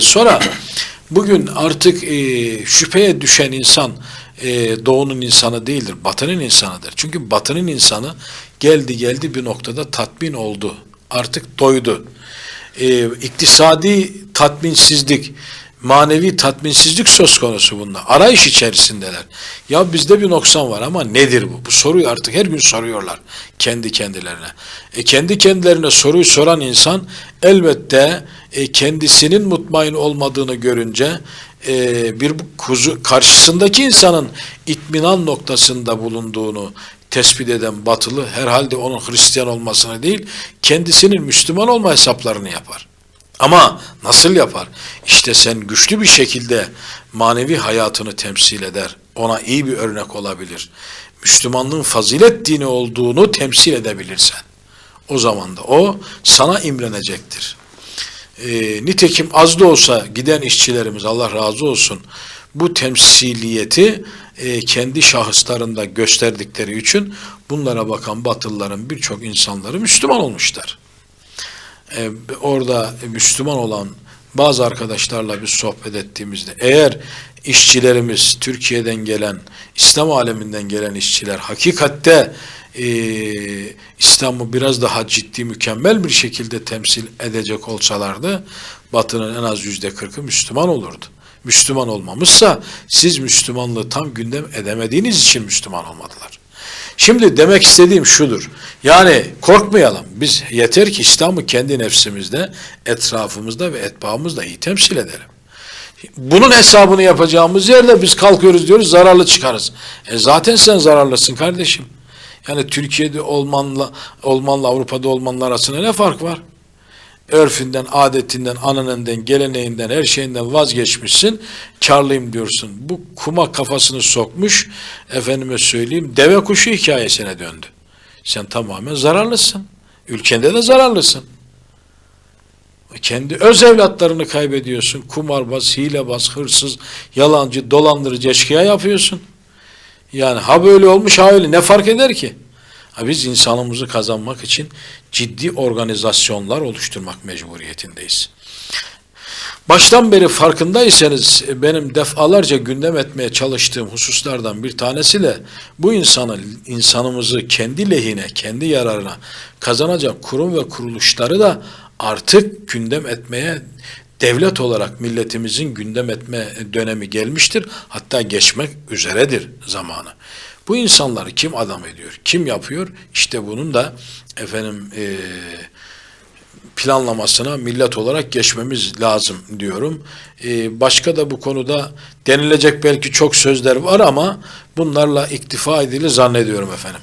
Sonra bugün artık e, şüpheye düşen insan e, doğunun insanı değildir, batının insanıdır. Çünkü batının insanı geldi geldi bir noktada tatmin oldu. Artık doydu. E, iktisadi tatminsizlik, manevi tatminsizlik söz konusu bunda. Arayış içerisindeler. Ya bizde bir noksan var ama nedir bu? Bu soruyu artık her gün soruyorlar kendi kendilerine. E, kendi kendilerine soruyu soran insan elbette e, kendisinin mutmain olmadığını görünce e, bir kuzu karşısındaki insanın itminan noktasında bulunduğunu tespit eden batılı herhalde onun Hristiyan olmasını değil kendisinin Müslüman olma hesaplarını yapar. Ama nasıl yapar? İşte sen güçlü bir şekilde manevi hayatını temsil eder. Ona iyi bir örnek olabilir. Müslümanlığın fazilet dini olduğunu temsil edebilirsen. O zaman da o sana imrenecektir. E, nitekim az da olsa giden işçilerimiz Allah razı olsun bu temsiliyeti e, kendi şahıslarında gösterdikleri için bunlara bakan Batılıların birçok insanları Müslüman olmuşlar e, orada Müslüman olan bazı arkadaşlarla bir sohbet ettiğimizde eğer işçilerimiz Türkiye'den gelen İslam aleminden gelen işçiler hakikatte e, İslam'ı biraz daha ciddi mükemmel bir şekilde temsil edecek olsalardı Batı'nın en az yüzde kırkı Müslüman olurdu. Müslüman olmamışsa siz Müslümanlığı tam gündem edemediğiniz için Müslüman olmadılar. Şimdi demek istediğim şudur. Yani korkmayalım. Biz yeter ki İslam'ı kendi nefsimizde, etrafımızda ve etbaımızda iyi temsil edelim. Bunun hesabını yapacağımız yerde biz kalkıyoruz diyoruz zararlı çıkarız. E zaten sen zararlısın kardeşim. Yani Türkiye'de olmanla olmanla Avrupa'da olmanla arasında ne fark var? Örfünden, adetinden, ananenden, geleneğinden, her şeyinden vazgeçmişsin, karlıyım diyorsun. Bu kuma kafasını sokmuş, efendime söyleyeyim, deve kuşu hikayesine döndü. Sen tamamen zararlısın. Ülkende de zararlısın. Kendi öz evlatlarını kaybediyorsun. Kumarbaz, hilebaz, hırsız, yalancı, dolandırıcı, eşkıya yapıyorsun. Yani ha böyle olmuş ha öyle ne fark eder ki? Biz insanımızı kazanmak için ciddi organizasyonlar oluşturmak mecburiyetindeyiz. Baştan beri farkındaysanız benim defalarca gündem etmeye çalıştığım hususlardan bir tanesi de bu insanı, insanımızı kendi lehine, kendi yararına kazanacak kurum ve kuruluşları da artık gündem etmeye devlet olarak milletimizin gündem etme dönemi gelmiştir. Hatta geçmek üzeredir zamanı. Bu insanları kim adam ediyor? Kim yapıyor? İşte bunun da efendim e, planlamasına millet olarak geçmemiz lazım diyorum. E, başka da bu konuda denilecek belki çok sözler var ama bunlarla iktifa edilir zannediyorum efendim.